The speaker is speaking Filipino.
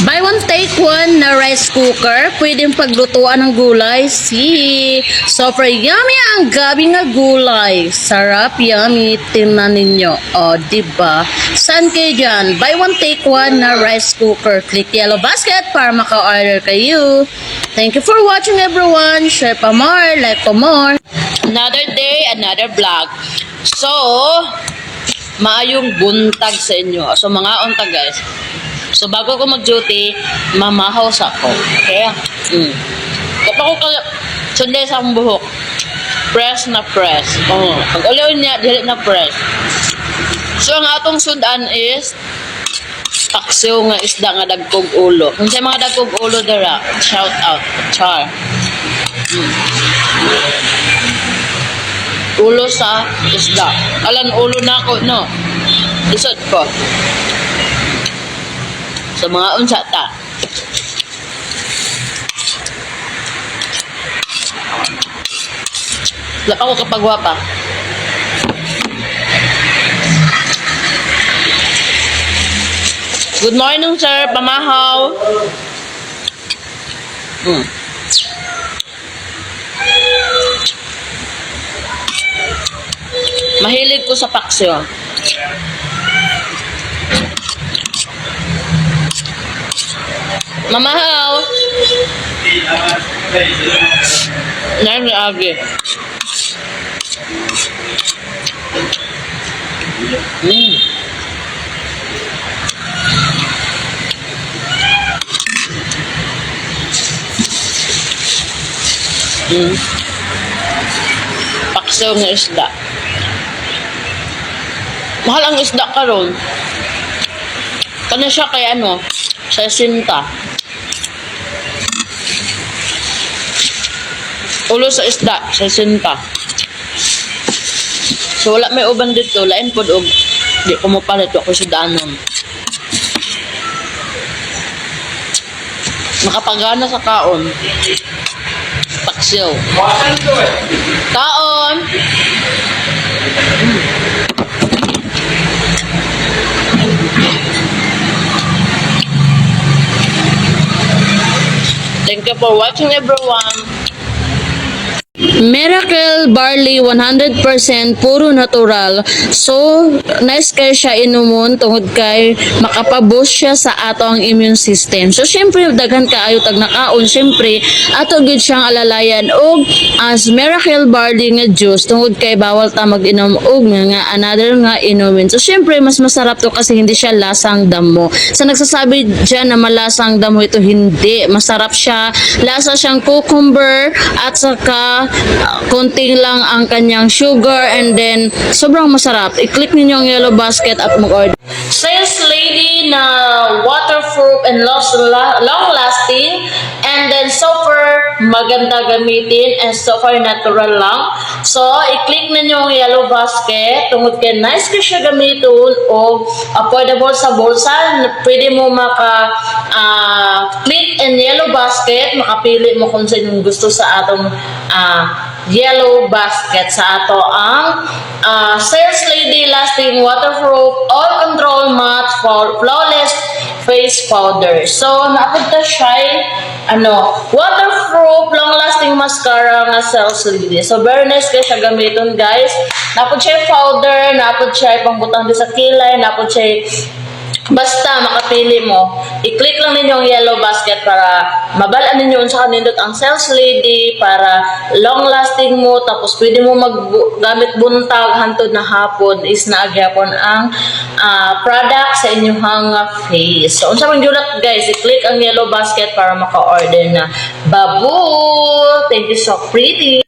Buy one, take one na rice cooker. Pwedeng paglutuan ng gulay. See? Super yummy ang gabi nga gulay. Sarap, yummy. Tingnan ninyo. O, diba? Saan kayo dyan? Buy one, take one na rice cooker. Click yellow basket para maka-order kayo. Thank you for watching everyone. Share pa more, like pa more. Another day, another vlog. So, maayong buntag sa inyo. So, mga unta guys. So, bago ko mag-duty, mamahaws ako. Okay? Mm. Kapag ko kaya, sunday sa akong buhok, press na press. Oh, pag ulawin niya, dili na press. So, ang atong sudan is, taksiw nga isda nga dagkog ulo. Kung sa mga dagkog ulo dara, shout out. Char. Mm. Ulo sa isda. Alam, ulo na ako, no? Isot ko. Sa mga unsa ta. Lapa ko kapag wapa. Good morning, sir. Pamahaw. Hmm. Mahilig ko sa paksyo. Mamahaw. Nang agi. Mm. Mm. Paksaw ng isda. Mahal ang isda karon. Kanya siya kay ano, sa sinta. Ulo sa isda, sa sinta. So wala may uban dito, lain pod og di ko mo palit ako sa danon. Nakapagana sa kaon. Paksiw. Kaon! Thank you for watching everyone. Miracle Barley 100% puro natural. So, nice kay siya inumon tungod kay makapaboost siya sa ato ang immune system. So, syempre daghan kaayo tag nakaon, syempre ato gid siyang alalayan og as Miracle Barley nga juice tungod kay bawal ta mag-inom og nga another nga inumin. So, syempre mas masarap to kasi hindi siya lasang damo. Sa nagsasabi diyan na malasang damo ito hindi. Masarap siya. Lasa siyang cucumber at saka uh, konting lang ang kanyang sugar and then sobrang masarap. I-click ninyo ang yellow basket at mag-order. Sales lady na waterproof and long lasting and then super maganda gamitin and super natural lang. So, i-click ninyo ang yellow basket tungod kay nice ka siya gamiton o affordable sa bulsa. Pwede mo maka ah, click and yellow basket, makapili mo kung sino yung gusto sa atong ah, yellow basket sa ato ang ah, sales lady lasting waterproof all control matte flaw- flawless face powder. So, napunta siya ano, waterproof long lasting mascara nga sales lady. So, very nice kaya siya gamiton guys. Napod siya powder, napod siya pangbutang di sa kilay, napod siya Basta makapili mo, i-click lang ninyo ang yellow basket para mabalaan ninyo unsa kanindot ang sales lady para long lasting mo tapos pwede mo maggamit buntag hantod na hapon is naagyapon ang ah, product sa inyong face. So unsa man gyulat guys, i-click ang yellow basket para maka-order na babu. Thank you so pretty.